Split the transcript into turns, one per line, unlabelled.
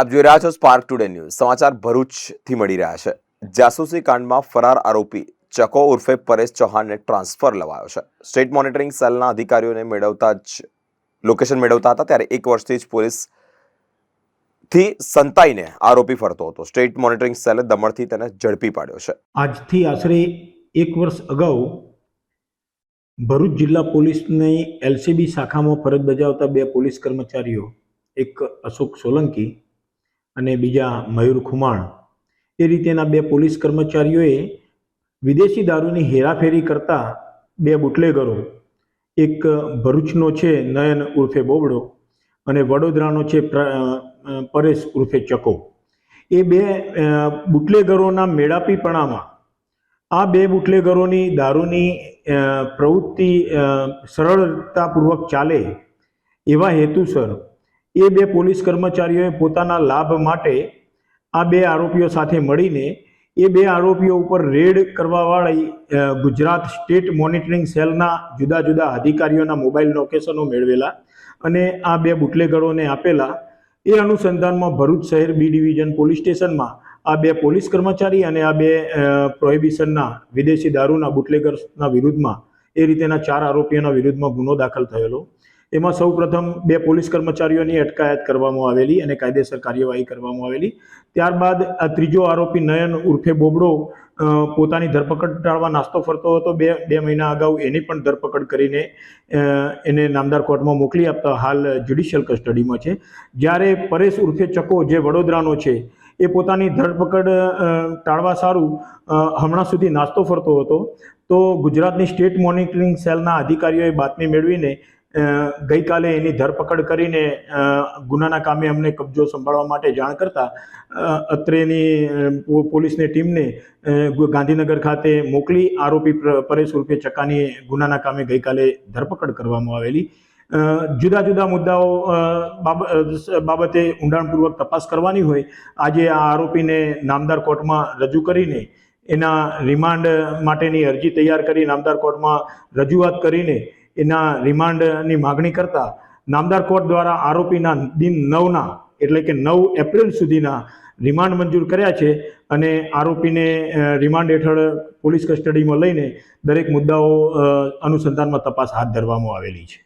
આપ જોઈ રહ્યા છો સ્પાર્ક ટુડે ન્યૂઝ સમાચાર ભરૂચથી મળી રહ્યા છે. જાસૂસી કાંડમાં ફરાર આરોપી ચકો ઉર્ફે પરેશ ચૌહાણને ટ્રાન્સફર લવાયો છે. સ્ટેટ મોનિટરિંગ સેલના અધિકારીઓને મેળવતા જ, લોકેશન મેળવતા હતા, ત્યારે એક વર્ષથી જ પોલીસથી સંતાઈને આરોપી ફરતો હતો. સ્ટેટ મોનિટરિંગ સેલે દમણથી તેને ઝડપી પાડ્યો છે.
આજથી આશરે એક વર્ષ અગાઉ ભરૂચ જિલ્લા પોલીસની એલસીબી શાખામાં ફરજ બજાવતા બે પોલીસ કર્મચારીઓ, એક અશોક સોલંકી અને બીજા મયુર ખુમાણ. એ રીતેના બે પોલીસ કર્મચારીઓએ વિદેશી દારૂની હેરાફેરી કરતા બે બુટલેગરો, એક ભરૂચનો છે નયન ઉર્ફે બોબડો અને વડોદરાનો છે પરેશ ઉર્ફે ચકો. એ બે બુટલેગરોના મેળાપીપણામાં આ બે બુટલેગરોની દારૂની પ્રવૃત્તિ સરળતાપૂર્વક ચાલે એવા હેતુસર એ બે પોલીસ કર્મચારીઓએ પોતાના લાભ માટે આ બે આરોપીઓ સાથે મળીને એ બે આરોપીઓ ઉપર રેડ કરવાવાળી ગુજરાત સ્ટેટ મોનિટરિંગ સેલના જુદા જુદા અધિકારીઓના મોબાઈલ લોકેશનો મેળવેલા અને આ બે બુટલેગરોને આપેલા. એ અનુસંધાનમાં ભરૂચ શહેર બી ડિવિઝન પોલીસ સ્ટેશનમાં આ બે પોલીસ કર્મચારી અને આ બે પ્રોહિબિશનના વિદેશી દારૂના બુટલેગર્સના વિરુદ્ધમાં એ રીતેના ચાર આરોપીઓના વિરુદ્ધમાં ગુનો દાખલ થયેલો. એમાં સૌ પ્રથમ બે પોલીસ કર્મચારીઓની અટકાયત કરવામાં આવેલી અને કાયદેસર કાર્યવાહી કરવામાં આવેલી. ત્યારબાદ આ ત્રીજો આરોપી નયન ઉર્ફે બોબડો પોતાની ધરપકડ ટાળવા નાસ્તો ફરતો હતો. બે બે મહિના અગાઉ એની પણ ધરપકડ કરીને એને નામદાર કોર્ટમાં મોકલી આપતા હાલ જ્યુડિશિયલ કસ્ટડીમાં છે. જ્યારે પરેશ ઉર્ફે ચકો જે વડોદરાનો છે, એ પોતાની ધરપકડ ટાળવા સારું હમણાં સુધી નાસ્તો ફરતો હતો. તો ગુજરાતની સ્ટેટ મોનિટરિંગ સેલના અધિકારીઓએ બાતમી મેળવીને ગઈકાલે એની ધરપકડ કરીને ગુનાના કામે અમને કબજો સંભાળવા માટે જાણ કરતા અત્રેની પોલીસની ટીમને ગાંધીનગર ખાતે મોકલી આરોપી પ્ર- પરેશ ઉર્ફે ચકાની ગુનાના કામે ગઈકાલે ધરપકડ કરવામાં આવેલી. જુદા જુદા મુદ્દાઓ બાબતે ઊંડાણપૂર્વક તપાસ કરવાની હોય. આજે આ આરોપીને નામદાર કોર્ટમાં રજૂ કરીને, એના રિમાન્ડ માટેની અરજી તૈયાર કરી નામદાર કોર્ટમાં રજૂઆત કરીને એના રિમાન્ડની માગણી કરતા નામદાર કોર્ટ દ્વારા આરોપીના દિન નવના એટલે કે નવ એપ્રિલ સુધીના રિમાન્ડ મંજૂર કર્યા છે અને આરોપીને રિમાન્ડ હેઠળ પોલીસ કસ્ટડીમાં લઈને દરેક મુદ્દાઓ અનુસંધાનમાં તપાસ હાથ ધરવામાં આવેલી છે.